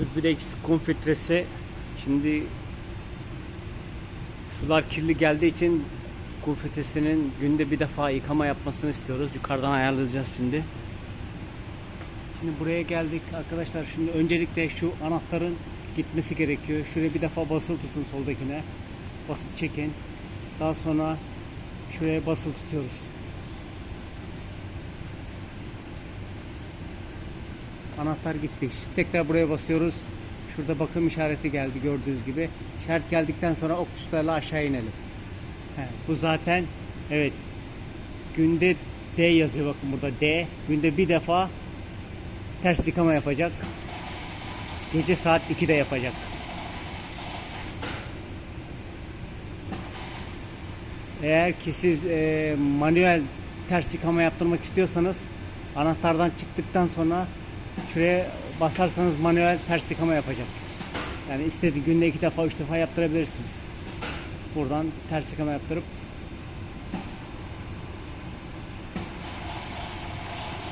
Turbidex kum filtresi. Şimdi sular kirli geldiği için kum filtresinin günde bir defa yıkama yapmasını istiyoruz. Yukarıdan ayarlayacağız şimdi. Şimdi buraya geldik arkadaşlar. Şimdi öncelikle şu anahtarın gitmesi gerekiyor. Şuraya bir defa basılı tutun soldakine. Basıp çekin. Daha sonra şuraya basılı tutuyoruz. Anahtar gitti. Şimdi tekrar buraya basıyoruz. Şurada bakım işareti geldi gördüğünüz gibi. İşaret geldikten sonra ok tuşlarıyla aşağı inelim. He, bu zaten evet günde D yazıyor bakın burada D. Günde bir defa ters yıkama yapacak. Gece saat 2'de yapacak. Eğer ki siz e, manuel ters yıkama yaptırmak istiyorsanız anahtardan çıktıktan sonra şuraya basarsanız manuel ters yıkama yapacak. Yani istediği günde iki defa üç defa yaptırabilirsiniz. Buradan ters yıkama yaptırıp